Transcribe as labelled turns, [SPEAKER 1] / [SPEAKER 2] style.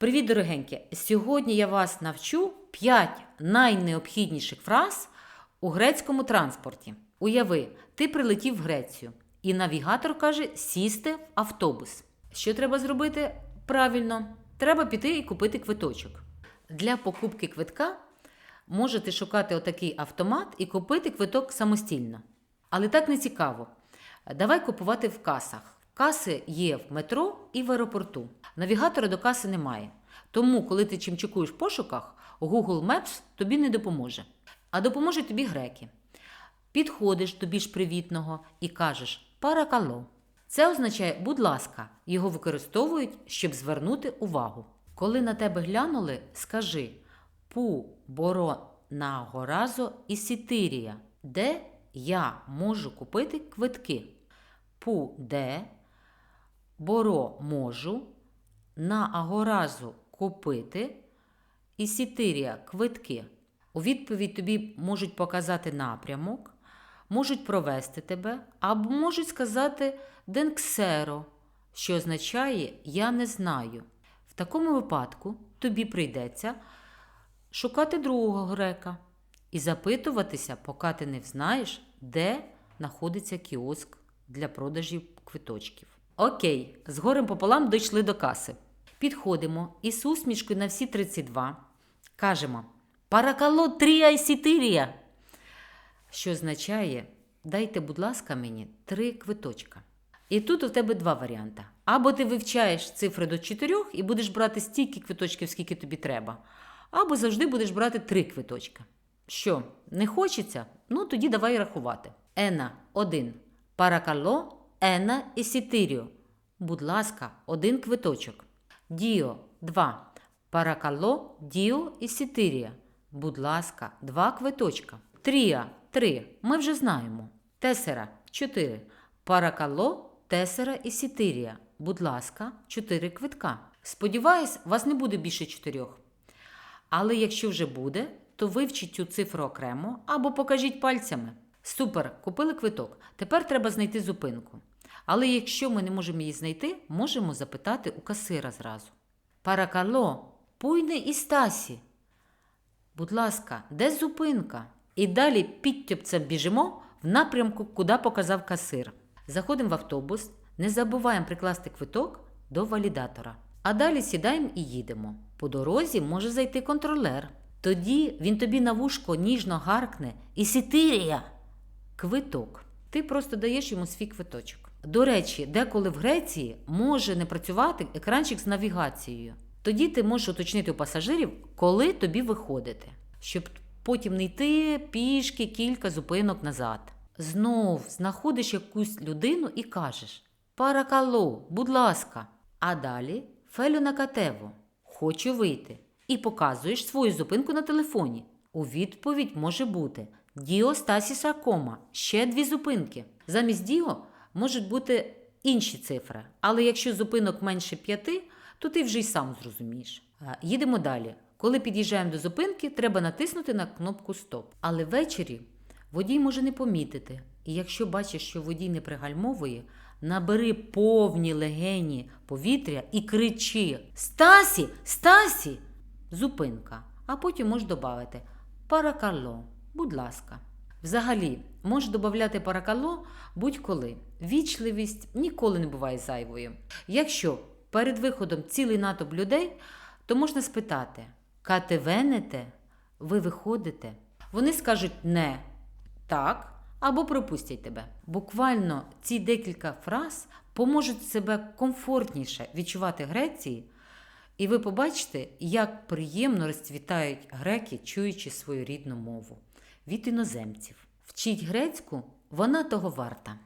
[SPEAKER 1] Привіт, дорогенькі! Сьогодні я вас навчу 5 найнеобхідніших фраз у грецькому транспорті. Уяви, ти прилетів в Грецію, і навігатор каже сісти в автобус. Що треба зробити? Правильно, треба піти і купити квиточок. Для покупки квитка можете шукати отакий автомат і купити квиток самостійно. Але так не цікаво. Давай купувати в касах. Каси є в метро і в аеропорту. Навігатора до каси немає. Тому, коли ти чимчикуєш в пошуках, Google Maps тобі не допоможе. А допоможуть тобі греки. Підходиш до більш привітного і кажеш паракало. Це означає, будь ласка, його використовують, щоб звернути увагу. Коли на тебе глянули, скажи пу боро на горазо і сітирія, де я можу купити квитки. Пу де боро можу, на агоразу купити і сітирія квитки. У відповідь тобі можуть показати напрямок, можуть провести тебе, або можуть сказати денксеро, що означає я не знаю. В такому випадку тобі прийдеться шукати другого грека і запитуватися, поки ти не знаєш, де знаходиться кіоск для продажів квиточків. Окей, з горем пополам дійшли до каси. Підходимо і з усмішкою на всі 32 кажемо Паракало трія і сітирія. Що означає, дайте, будь ласка, мені три квиточка. І тут у тебе два варіанти. Або ти вивчаєш цифри до чотирьох і будеш брати стільки квиточків, скільки тобі треба, або завжди будеш брати три квиточка. Що, не хочеться? Ну тоді давай рахувати. Ена один. Паракало, ена і сітиріо. Будь ласка, один квиточок. Діо два. Паракало, діо і сітирія. Будь ласка, два квиточка. Трія три. Ми вже знаємо. Тесера чотири. Паракало, тесера і сітирія. Будь ласка, чотири квитка. Сподіваюсь, вас не буде більше чотирьох. Але якщо вже буде, то вивчіть цю цифру окремо або покажіть пальцями. Супер, купили квиток. Тепер треба знайти зупинку. Але якщо ми не можемо її знайти, можемо запитати у касира зразу. Паракало, пуйне і стасі. Будь ласка, де зупинка? І далі підтьопцем біжимо в напрямку, куди показав касир. Заходимо в автобус, не забуваємо прикласти квиток до валідатора. А далі сідаємо і їдемо. По дорозі може зайти контролер. Тоді він тобі на вушко ніжно гаркне і сітирія. Квиток. Ти просто даєш йому свій квиточок. До речі, деколи в Греції може не працювати екранчик з навігацією. Тоді ти можеш уточнити у пасажирів, коли тобі виходити, щоб потім не йти пішки кілька зупинок назад. Знов знаходиш якусь людину і кажеш Паракало, будь ласка. А далі Фелю на катево. Хочу вийти. І показуєш свою зупинку на телефоні. У відповідь може бути Діо Стасіса Кома, ще дві зупинки. Замість Діо можуть бути інші цифри, але якщо зупинок менше п'яти, то ти вже й сам зрозумієш. Їдемо далі. Коли під'їжджаємо до зупинки, треба натиснути на кнопку Стоп. Але ввечері водій може не помітити. І якщо бачиш, що водій не пригальмовує, набери повні легені повітря і кричи: Стасі! Стасі! Зупинка. А потім можеш додати паракало, будь ласка. Взагалі, можеш додати паракало будь-коли. Вічливість ніколи не буває зайвою. Якщо перед виходом цілий натовп людей, то можна спитати: Кате венете? Ви виходите? Вони скажуть не так або пропустять тебе. Буквально ці декілька фраз поможуть себе комфортніше відчувати Греції, і ви побачите, як приємно розцвітають греки, чуючи свою рідну мову від іноземців. Вчіть грецьку, вона того варта.